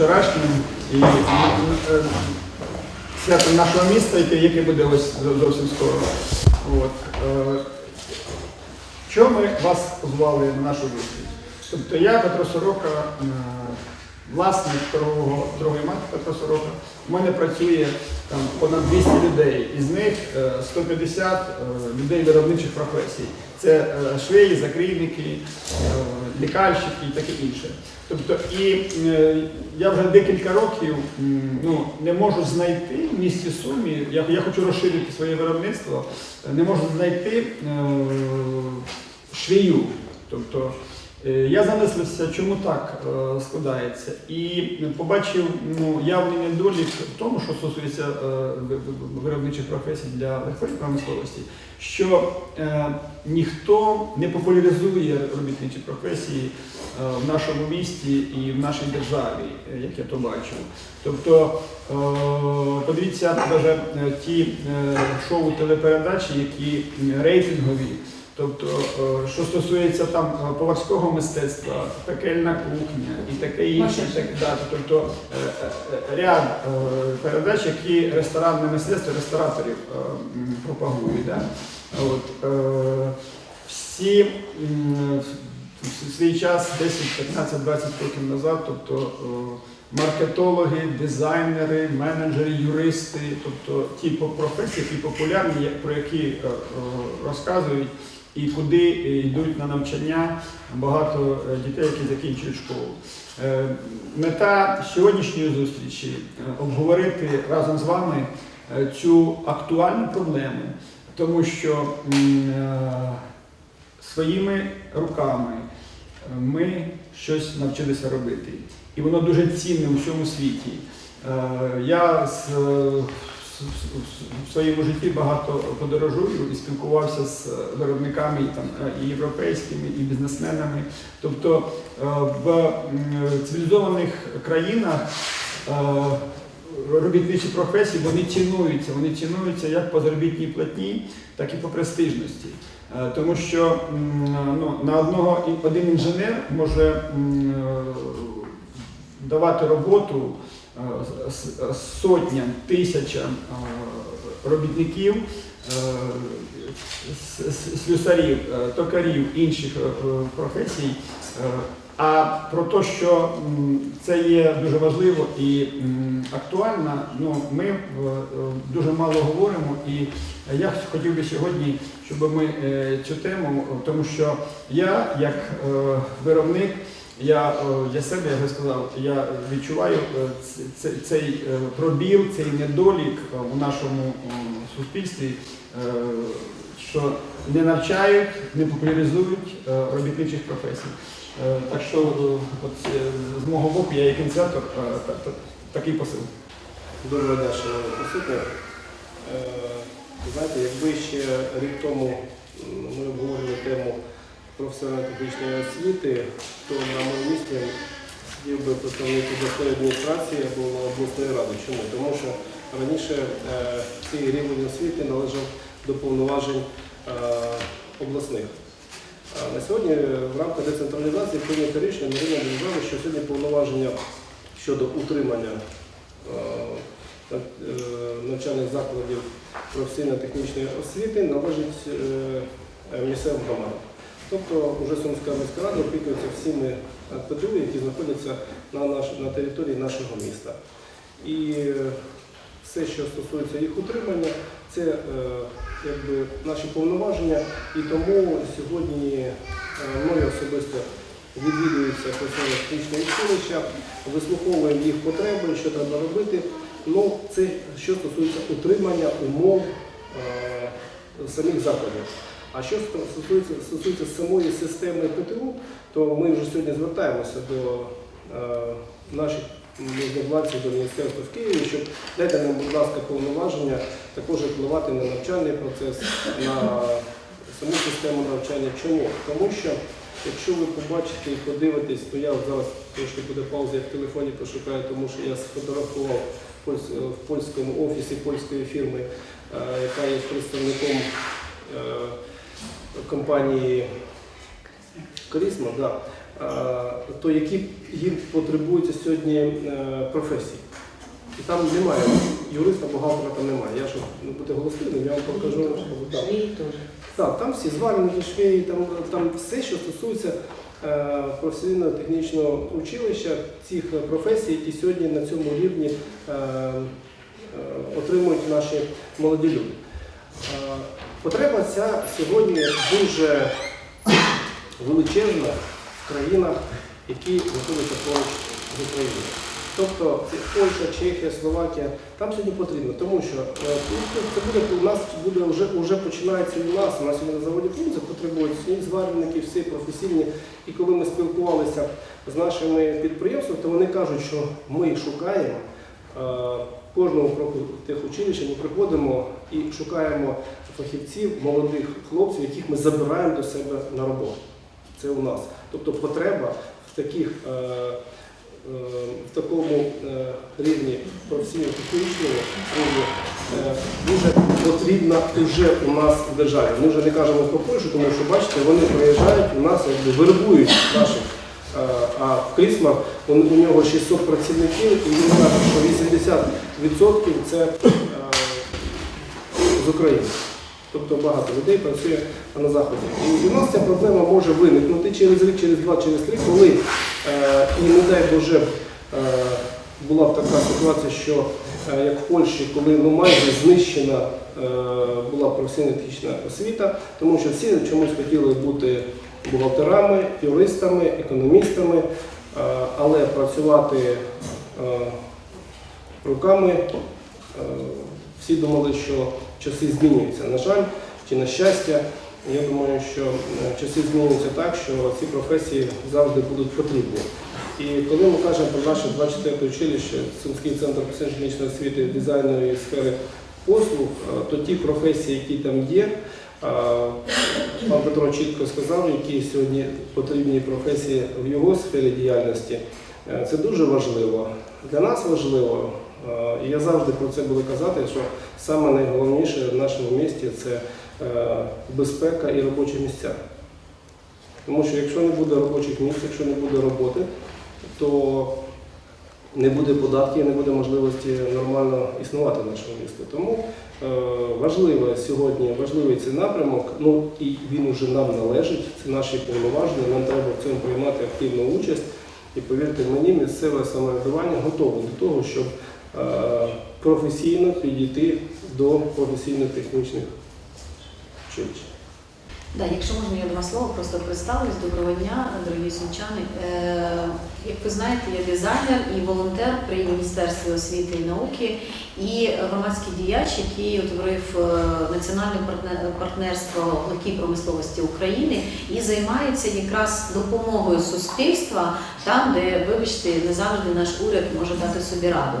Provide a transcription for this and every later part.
е, вчорашнім і е, святом нашого міста, яке, яке буде ось зовсім скоро. От. Е, Чому ми вас позвали на нашу зустріч? Тобто я Петро Сорока, е, власник торгового торгової марки Петро Сорока. У мене працює там понад 200 людей, із них е, 150 е, людей виробничих професій. Це е, швеї, закрійники, е, лікарщики і таке інше. Тобто, і е, я вже декілька років ну, не можу знайти в місті Сумі, я, я хочу розширити своє виробництво, не можу знайти е, швею. Тобто, е, я замислився, чому так е, складається, і побачив ну, явний недолік в тому, що стосується е, ви- ви- виробничих професій для легкої промисловості, що е, ніхто не популяризує робітничі професії е, в нашому місті і в нашій державі, е, як я то бачу. Тобто, е, подивіться навіть ті шоу телепередачі, які рейтингові. Тобто, що стосується там поварського мистецтва, пекельна кухня і таке інше, так, да, тобто ряд передач, які ресторанне мистецтво рестораторів пропагують. Да? От, е, всі в свій час 10, 15, 20 років назад, тобто маркетологи, дизайнери, менеджери, юристи, тобто ті професії, які популярні, про які е, розказують і куди е, йдуть на навчання багато е, дітей, які закінчують школу. Мета сьогоднішньої зустрічі обговорити разом з вами цю актуальну проблему, тому що е, своїми руками е, ми щось навчилися робити. І воно дуже цінне у всьому світі. Е, Я в своєму житті багато подорожую і спілкувався з виробниками і, там, і європейськими, і бізнесменами. Тобто в цивілізованих країнах робітничі професії вони цінуються. Вони цінуються як по заробітній платні, так і по престижності. Е, Тому що ну, на одного один інженер може е, давати роботу е, сотням, тисячам робітників, слюсарів, токарів, інших професій. А про те, що це є дуже важливо і актуально, ну, ми е, е, дуже мало говоримо. І я хотів би сьогодні, щоб ми е, цю тему, тому що я, як виробник, я для себе, я сказав, я відчуваю цей пробіл, цей недолік у нашому суспільстві, що не навчають, не популяризують робітничих професій. Е, Так що е, от, е, з мого боку я як ініціатор та- та- такий посил. Дуже рада, що. Е, Знаєте, якби ще рік тому ми обговорювали тему професійно-технічної освіти, то на моєму місці сидів би представник обласної адміністрації або обласної ради. Чому? Тому що раніше цей рівень освіти належав до повноважень обласних. На сьогодні в рамках децентралізації прийнято рішення на рівні держави, що сьогодні повноваження щодо утримання е, е, навчальних закладів професійно-технічної освіти належить е, е, місцевим громадам. Тобто вже Сумська міська рада опікується всіми е, ПТУ, які знаходяться на, наш, на території нашого міста. І е, все, що стосується їх утримання, це е, якби наші повноваження. І тому сьогодні е, мною особисто відвідуються професійно-технічне училища, вислуховуємо їх потреби, що треба робити. Ну, це що стосується утримання умов е, самих закладів. А що стосується, стосується самої системи ПТУ, то ми вже сьогодні звертаємося до е, наших можновладців, до міністерства в Києві, щоб дайте нам, будь ласка, повноваження також впливати на навчальний процес, на саму систему навчання. Чому? Тому що якщо ви побачите і подивитесь, то я зараз трошки буде пауза, я в телефоні пошукаю, тому що я сфотографував в польському офісі польської фірми, е, яка є представником е, компанії Крісма. Да. то які їм потребуються сьогодні е, професії. І там немає юриста, бухгалтера там немає. Я щоб не бути голослівним, я вам покажу. що- да. Так, там всі звальники, швеї, там, там все, що стосується е, професійного технічного училища, цих професій, які сьогодні на цьому рівні е, е, отримують наші молоді люди. Е, потреба ця сьогодні дуже величезна в країнах, які знаходяться поруч з Україною. Тобто Польща, Чехія, Словакія, там сьогодні потрібно, тому що е, ну, це буде у нас буде вже вже починається і у нас. У нас сьогодні на заводі Фрунзе потребують всі зварники, всі професійні. І коли ми спілкувалися з нашими підприємствами, то вони кажуть, що ми шукаємо е, кожного кроку техучилища, ми приходимо і шукаємо фахівців, молодих хлопців, яких ми забираємо до себе на роботу. Це у нас. Тобто потреба таких. е, е, В такому е, рівні професійно-технічному рівні дуже потрібна вже у нас в державі. Ми вже не кажемо про Польщу, тому що бачите, вони приїжджають у нас якби вербують наших. А в Крісмах у, нього 600 працівників, і він каже, що 80% це з України. Тобто багато людей працює на заході. І у нас ця проблема може виникнути через рік, через два, через три, коли е, і не дай Боже е, була б така ситуація, що е, як в Польщі, коли ну, майже знищена була професійно-технічна освіта, тому що всі чомусь хотіли бути бухгалтерами, юристами, економістами, але працювати руками всі думали, що часи змінюються. На жаль, чи на щастя, я думаю, що е, часи змінюються так, що ці професії завжди будуть потрібні. І коли ми кажемо про наше 24 училище, Сумський центр професійно-технічної освіти, дизайну і сфери послуг, е, то ті професії, які там є, е, пан Петро чітко сказав, які сьогодні потрібні професії в його сфері діяльності. Це дуже важливо. Для нас важливо, і я завжди про це буду казати, що саме найголовніше в нашому місті це е, безпека і робочі місця. Тому що якщо не буде робочих місць, якщо не буде роботи, то не буде податків, не буде можливості нормально існувати в нашому місті. Тому е, важливо сьогодні, важливий цей напрямок, ну і він уже нам належить, це наші повноваження, нам треба в цьому приймати активну участь. І повірте мені, місцеве самоврядування готове до того, щоб професійно підійти до професійно-технічних училищ. Да, якщо можна, я два слова просто представлюсь. Доброго дня, дорогі сумчани. Е, як ви знаєте, я дизайнер і волонтер при Міністерстві освіти і науки і громадський діяч, який утворив е, національне партнерство легкій промисловості України і займається якраз допомогою суспільства там, де, вибачте, не завжди наш уряд може дати собі раду.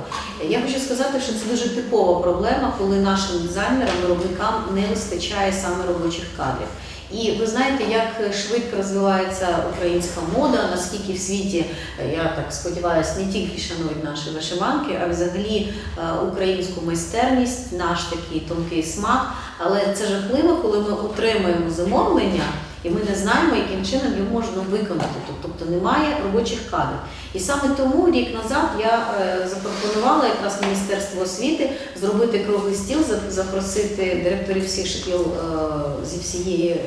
Я хочу сказати, що це дуже типова проблема, коли нашим дизайнерам, виробникам не вистачає саме робочих кадрів. І ви знаєте, як швидко розвивається українська мода, наскільки в світі, е, я так сподіваюся, не тільки шанують наші вишиванки, а взагалі е, українську майстерність, наш такий тонкий смак. Але це жахливо, коли ми отримуємо замовлення. І ми не знаємо, яким чином його можна виконати, тобто немає робочих кадрів. І саме тому рік назад я е, запропонувала якраз Міністерству освіти зробити круглий стіл, запросити директорів всіх шкіл е, зі всієї е,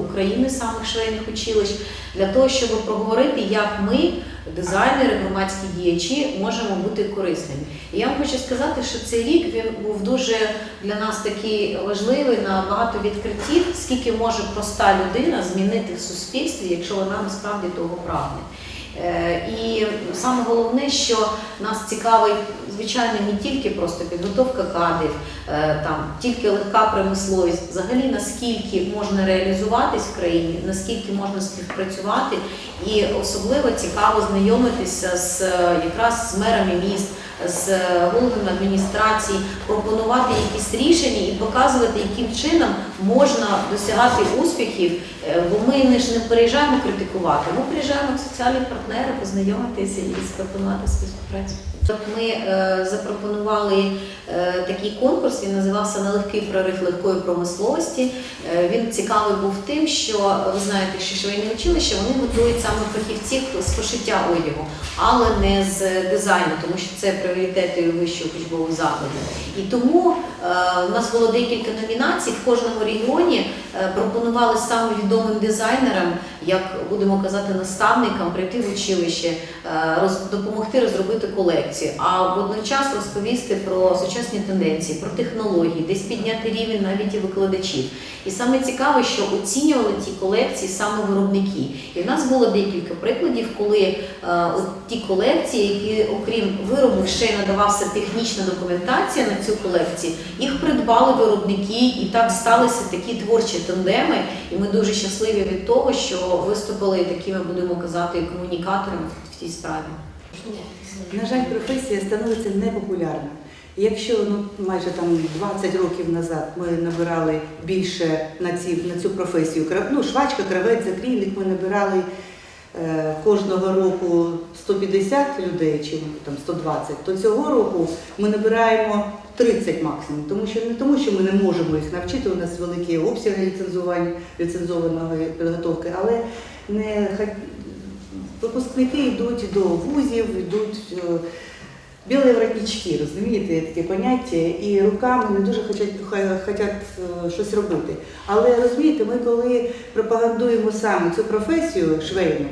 України, самих швейних училищ, для того, щоб проговорити, як ми, дизайнери, громадські діячі, можемо бути корисними. І я вам хочу сказати, що цей рік він був дуже для нас такий важливий на багато відкриттів, скільки може проста людина змінити в суспільстві, якщо вона насправді того прагне. Е, І саме головне, що нас цікавить, звичайно, не тільки просто підготовка кадрів, е, там тільки легка промисловість, взагалі наскільки можна реалізуватись в країні, наскільки можна співпрацювати, і особливо цікаво знайомитися з е, якраз з мерами міст, з головами адміністрацій, пропонувати якісь рішення і показувати, яким чином можна досягати успіхів. Е, Бо ми не ж не приїжджаємо критикувати, ми приїжджаємо як соціальні партнери, познайомитися і спропонувати співпрацю. Ми е, запропонували е, такий конкурс, він називався Нелегкий прорив легкої промисловості. Він цікавий був тим, що ви знаєте, що швейне училище вони готують саме фахівців з пошиття одягу, але не з дизайну, тому що це пріоритети вищого учбового закладу. І тому е, у нас було декілька номінацій в кожному регіоні. е, пропонували саме відомим дизайнерам, як будемо казати, наставникам прийти в училище, е, допомогти розробити колекцію, а водночас розповісти про сучасні тенденції, про технології, десь підняти рівень навіть і викладачів. І саме цікаве, що оцінювали ті колекції саме виробники. І в нас було декілька прикладів, коли от ті колекції, які окрім виробу ще й надавався технічна документація на цю колекцію, їх придбали виробники, і так сталися такі творчі тандеми. І ми дуже щасливі від того, що виступили такими, будемо казати, комунікаторами в цій справі. На жаль, професія становиться непопулярна. Якщо ну, майже там 20 років назад ми набирали більше на, ці, на цю професію, ну, швачка, кравець, закрійник, ми набирали кожного року 150 людей чи там 120, то цього року ми набираємо 30 максимум. Тому що не тому, що ми не можемо їх навчити, у нас великі обсяги ліцензування, ліцензованої підготовки, але не випускники йдуть до вузів, йдуть е, білі воротнички, розумієте, таке поняття, і руками не дуже хочуть, хочуть е, щось робити. Але розумієте, ми коли пропагандуємо саме цю професію швейну,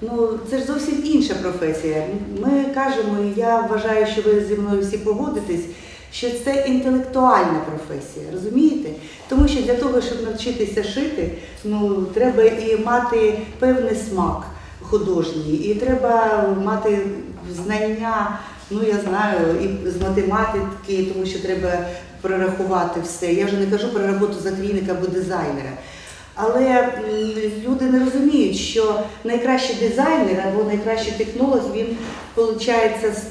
ну це ж зовсім інша професія. Ми кажемо, і я вважаю, що ви зі мною всі погодитесь. Що це інтелектуальна професія, розумієте? Тому що для того, щоб навчитися шити, ну треба і мати певний смак художній, і треба мати знання, ну я знаю, і з математики, тому що треба прорахувати все. Я вже не кажу про роботу закрійника або дизайнера. Але люди не розуміють, що найкращий дизайнер або найкращий технолог він виходить з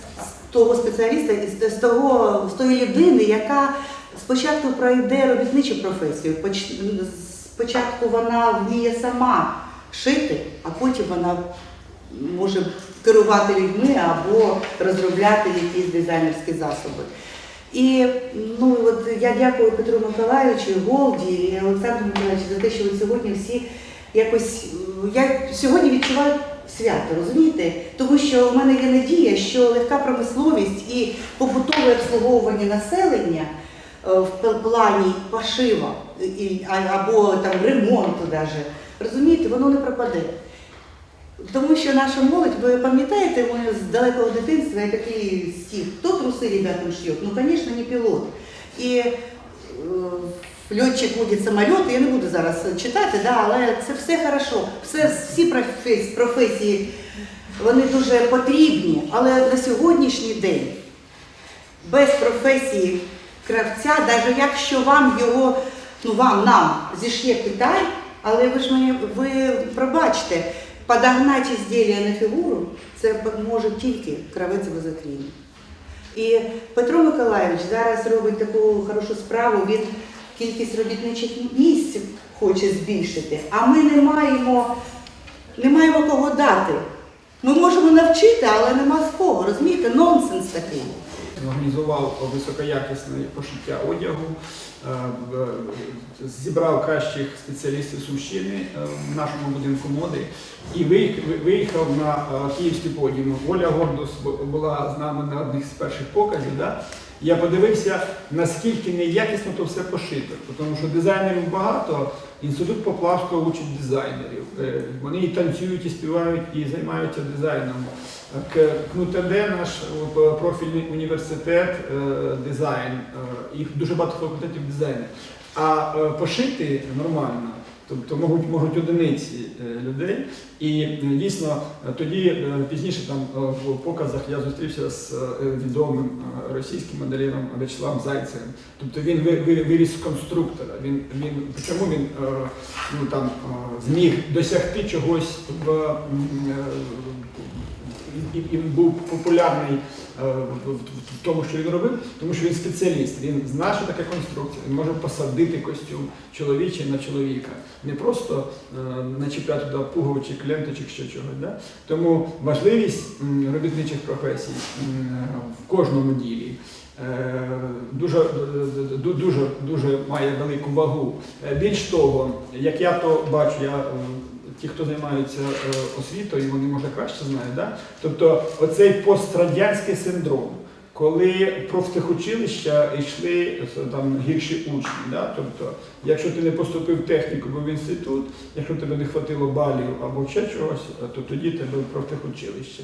того спеціаліста, з того з тої людини, яка спочатку пройде робітничу професію. Спочатку вона вміє сама шити, а потім вона може керувати людьми або розробляти якісь дизайнерські засоби. І ну от я дякую Петру Миколаївичу, Голді і Олександру Миколаївичу за те, що ви сьогодні всі якось я сьогодні відчуваю свято, розумієте? Тому що в мене є надія, що легка промисловість і побутове обслуговування населення е, в плані пошива або там ремонту даже, розумієте, воно не пропаде. Тому що наша молодь, ви пам'ятаєте, ми з далекого дитинства є такий стих, хто труси ребятам шьет? Ну, звісно, не пілот. І е, льотчик водить самоліти, я не буду зараз читати, да, але це все хорошо. Все, всі професії, професії вони дуже потрібні, але на сьогоднішній день без професії кравця, навіть якщо вам його, ну вам, нам зішє Китай, але ви ж мені, ви пробачте, подогнати ізділля на фігуру, це може тільки кравець або закрійник. І Петро Миколаївич зараз робить таку хорошу справу, він кількість робітничих місць хоче збільшити, а ми не маємо, не маємо кого дати. Ми можемо навчити, але нема з кого. Розумієте, нонсенс такий. організував високоякісне пошиття одягу, зібрав кращих спеціалістів Сумщини е, в нашому будинку моди і виїх- виїхав на е, київський подіум. Оля Гордус бу- була з нами на одних з перших показів. Да? Я подивився, наскільки неякісно то все пошито, тому що дизайнерів багато. Інститут Поплавського учить дизайнерів. Е, Вони і танцюють, і співають, і займаються дизайном. К- КНУТД наш е, профільний університет е, дизайн, е, їх дуже багато факультетів дизайну. А е, пошити нормально, тобто можуть, можуть одиниці е, людей. І е, дійсно е, тоді пізніше там в показах я зустрівся з відомим російським моделіром Вячеславом Зайцевим. Тобто він ви- ви- виріс з конструктора. Він, він, чому він ну, там, зміг досягти чогось в і, і, був популярний е, в, тому, що він робив, тому що він спеціаліст. Він знає, що таке конструкція. Він може посадити костюм чоловічий на чоловіка, не просто е, начіпляти туди пуговичок, ленточок, ще чогось. Да? Тому важливість робітничих професій м, в кожному ділі. е, Дуже, дуже, дуже має велику вагу. Е, Більш того, як я то бачу, я, ті, хто займаються е, освітою, вони може краще знають. Да? Тобто оцей пострадянський синдром, коли профтехучилища йшли е, там гірші учні. Да? Тобто, якщо ти не поступив в техніку або в інститут, якщо тебе не хватило балів або ще чогось, е, то тоді тебе профтехучилище.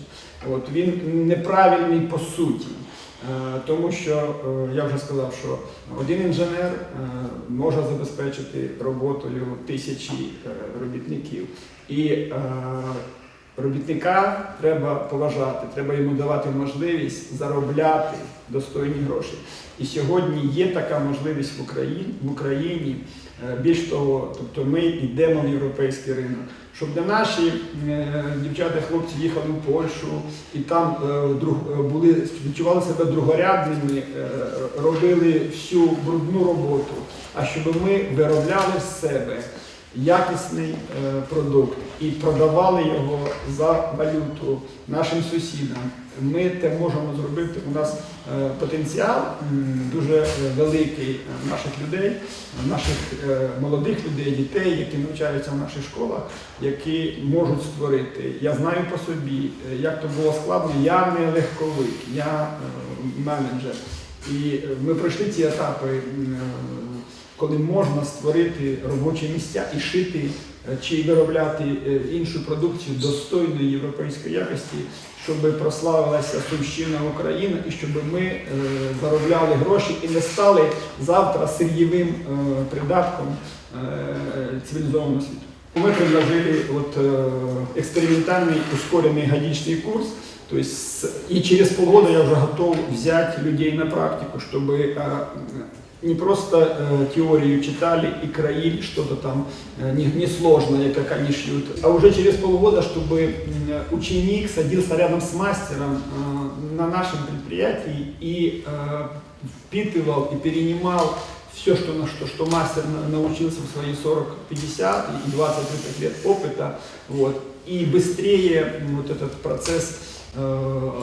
От він неправильний по суті. Е, Тому що е, я вже сказав, що один інженер е, може забезпечити роботою тисячі робітників. І робітника треба поважати, треба йому давати можливість заробляти достойні гроші. І сьогодні є така можливість в Україні, в Україні. Більш того, тобто ми йдемо в європейський ринок, щоб не наші е, дівчата, хлопці їхали в Польщу і там е, е, були, відчували себе другорядними, робили всю брудну роботу, а щоб ми виробляли з себе якісний е, продукт і продавали його за валюту нашим сусідам. Ми те можемо зробити. У нас е, потенціал дуже е, великий наших людей, наших молодих людей, дітей, які навчаються в наших школах, які можуть створити. Я знаю по собі, як то було складно. Я не легковик, я менеджер. І ми пройшли ці етапи, коли можна створити робочі місця і шити е, чи виробляти е, іншу продукцію достойної європейської якості, щоб прославилася Сумщина Україна і щоб ми е, заробляли гроші і не стали завтра сир'євим е, придатком е, цивілізованого світу. Мы предложили вот, э, экспериментальный ускоренный годичный курс, то есть с- и через полгода я уже готов взять людей на практику, чтобы э, Не просто э, теорию читали и краили что-то там э, не- несложное, как они шьют, а уже через полгода, чтобы м, ученик садился рядом с мастером э, на нашем предприятии и э, впитывал и перенимал все, что, на что, что мастер на- научился в свои 40-50 и 20-30 лет опыта, вот, и быстрее вот этот процесс э,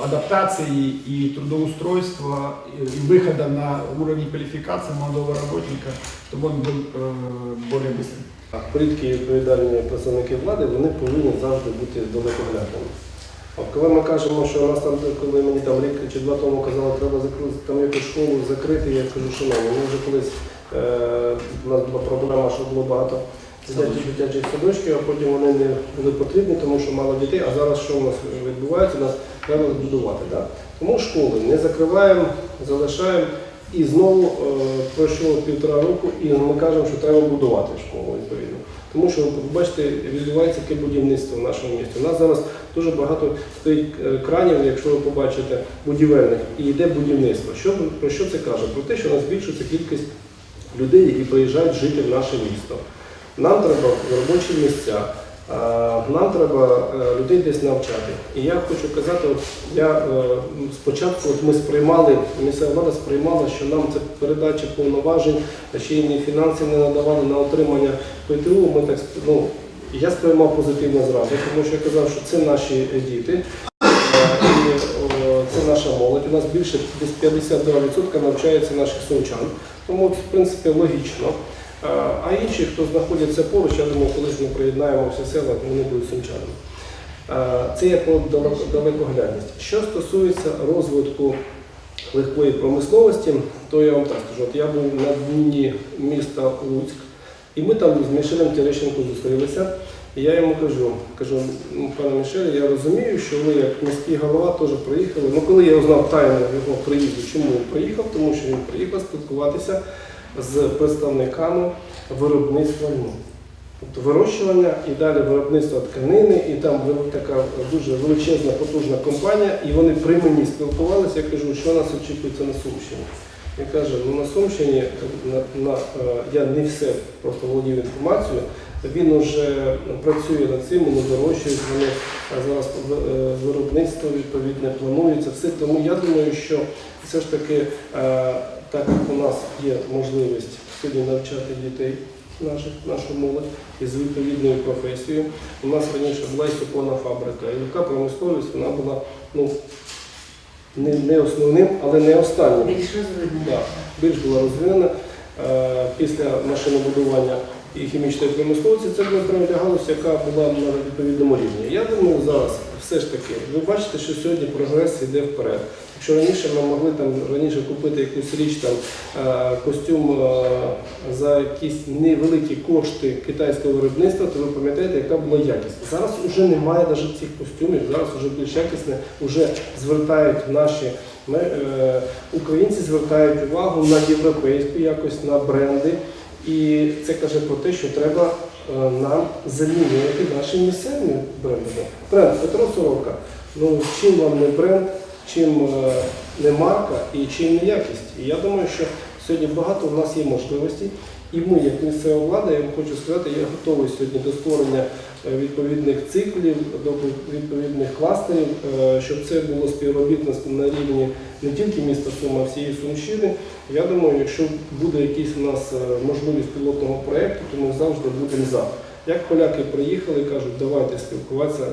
адаптации и трудоустройства, и, и выхода на уровень квалификации молодого работника, чтобы он был э, более быстрым. Політики і відповідальні представники влади вони повинні завжди бути далекоглядними. От коли ми кажемо, що у нас там, коли мені там рік чи два тому казали, треба закрити там якусь школу закрити, я кажу, шановні, ми вже колись е, у нас була проблема, що було багато дитячих дитячих садочків, а потім вони не були потрібні, тому що мало дітей. А зараз що у нас відбувається? Нас треба збудувати. Да? Тому школи не закриваємо, залишаємо. І знову е, пройшло півтора року, і ми кажемо, що треба будувати школу відповідно. Тому що, бачите, відбувається таке будівництво в нашому місті. У нас зараз дуже багато стоїть е, кранів, якщо ви побачите, будівельних, і йде будівництво. Що, про що це каже? Про те, що у нас збільшується кількість людей, які приїжджають жити в наше місто. Нам треба робочі місця, нам треба е, людей десь навчати. І я хочу казати, от я е, спочатку от ми сприймали, місцева влада сприймала, що нам це передача повноважень, ще й ні фінансів не надавали на отримання ПТУ. Ми так ну, я сприймав позитивно зразу, тому що я казав, що це наші діти. е, це наша молодь. У нас більше десь 52% навчається наших сумчан. Тому, в принципі, логічно. А інші, хто знаходяться поруч, я думаю, колись ми приєднаємо всі села, вони будуть сумчанами. Це от далеко- далекоглядність. Що стосується розвитку легкої промисловості, то я вам так скажу, от я був на дні міста Луцьк, і ми там з Мішелем Терещенко зустрілися. І я йому кажу, кажу, «Ну, пане Мішель, я розумію, що ви як міський голова теж приїхали. Ну коли я узнав тайну його приїзду, чому він приїхав, тому що він приїхав спілкуватися з представниками виробництва льну. Тобто вирощування і далі виробництво тканини, і там така дуже величезна, потужна компанія, і вони при мені спілкувалися, я кажу, що нас очікується на Сумщині. Він каже, ну на Сумщині на, на, е, я не все просто володів інформацією. Він вже працює над цим, вони дорожчують, вони зараз е, виробництво відповідне планується. Все тому я думаю, що все ж таки, е, так як у нас є можливість сьогодні навчати дітей. Наших, нашу молодь із відповідною професією. У нас раніше була і суконна фабрика, і легка промисловість вона була ну, не, не основним, але не останнім. Більш розвинена. Да, більш була розвинена. Е, Після машинобудування і хімічної промисловості це була галузь, яка була на відповідному рівні. Я думаю, зараз все ж таки, ви бачите, що сьогодні прогрес йде вперед. Якщо раніше ми могли там раніше купити якусь річ, там е, костюм е, за якісь невеликі кошти китайського виробництва, то ви пам'ятаєте, яка була якість. Зараз вже немає навіть цих костюмів, зараз вже більш якісне, вже звертають наші ми, е, українці звертають увагу на європейську якось, на бренди. І це каже про те, що треба е, нам замінювати наші місцеві бренди. Бренд Петро Сорока. Ну чим вам не бренд, чим е, не марка і чим не якість. І я думаю, що сьогодні багато у нас є можливостей. І ми, як місцева влада, я вам хочу сказати, я готовий сьогодні до створення е, відповідних циклів, до відповідних кластерів, е, щоб це було співробітництво на рівні не тільки міста Сума, а всієї Сумщини. Я думаю, якщо буде якийсь у нас е, можливість пілотного проєкту, то ми завжди будемо за. Як поляки приїхали і кажуть, давайте спілкуватися,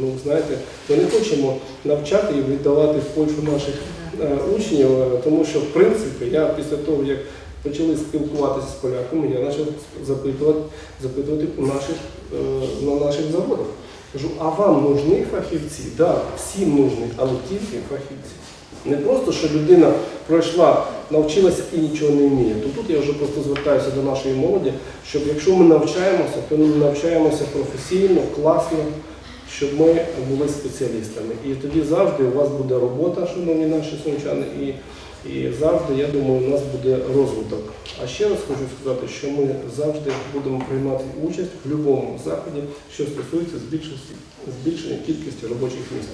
ну знаєте, ми не хочемо навчати і віддавати в Польщу наших учнів, тому що в принципі я після того, як почали спілкуватися з поляками, я почав запитувати, запитувати у наших, е, на наших заводах. Кажу, а вам нужні фахівці? Так, да, всім нужні, але тільки фахівці. Не просто, що людина пройшла, навчилася і нічого не вміє. То тут я вже просто звертаюся до нашої молоді, щоб якщо ми навчаємося, то ми навчаємося професійно, класно, щоб ми були спеціалістами. І тоді завжди у вас буде робота, шановні наші сумчани, і завжди, я думаю, у нас буде розвиток. А ще раз хочу сказати, що ми завжди будемо приймати участь в будь-якому заході, що стосується збільшення, кількості робочих місць.